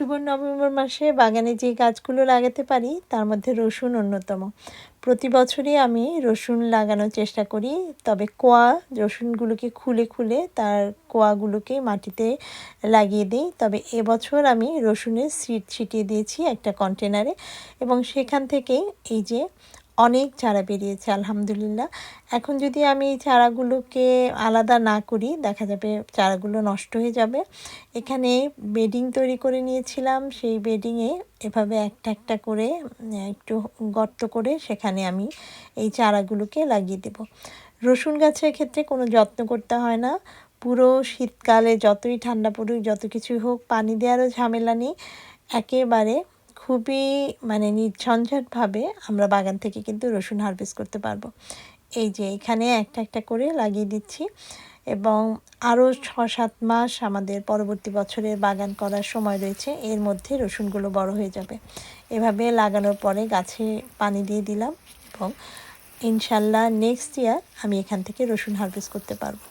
October, November মাসে বাগানে যে গাছগুলো লাগাতে পারি, তার মধ্যে রসুন অন্যতম। প্রতি বছরই আমি রসুন লাগানোর চেষ্টা করি, তবে কোয়া রসুনগুলোকে খুলে খুলে তার কোয়াগুলোকে মাটিতে লাগিয়ে দিই। তবে এবছর আমি রসুনের সিট ছিটিয়ে দিয়েছি একটা কন্টেনারে এবং সেখান থেকেই এই যে অনেক চারা বেরিয়েছে, আলহামদুলিল্লাহ। এখন যদি আমি এই চারাগুলোকে আলাদা না করি, দেখা যাবে চারাগুলো নষ্ট হয়ে যাবে। এখানে বেডিং তৈরি করে নিয়েছিলাম, সেই বেডিংয়ে এভাবে একটা একটা করে একটু গর্ত করে সেখানে আমি এই চারাগুলোকে লাগিয়ে দেব। রসুন গাছের ক্ষেত্রে কোনো যত্ন করতে হয় না। পুরো শীতকালে যতই ঠান্ডা পড়ুক, যত কিছুই হোক, পানি দেওয়ারও ঝামেলা নেই। একেবারে খুবই মানে নির্ঝঞ্ঝাটভাবে আমরা বাগান থেকে কিন্তু রসুন হারভেস্ট করতে পারব। এই যে এখানে একটা একটা করে লাগিয়ে দিচ্ছি এবং আরও ছ সাত মাস আমাদের পরবর্তী বছরের বাগান করার সময় রয়েছে, এর মধ্যে রসুনগুলো বড় হয়ে যাবে। এভাবে লাগানোর পরে গাছে পানি দিয়ে দিলাম এবং ইনশাল্লাহ নেক্সট ইয়ার আমি এখান থেকে রসুন হারভেস্ট করতে পারব।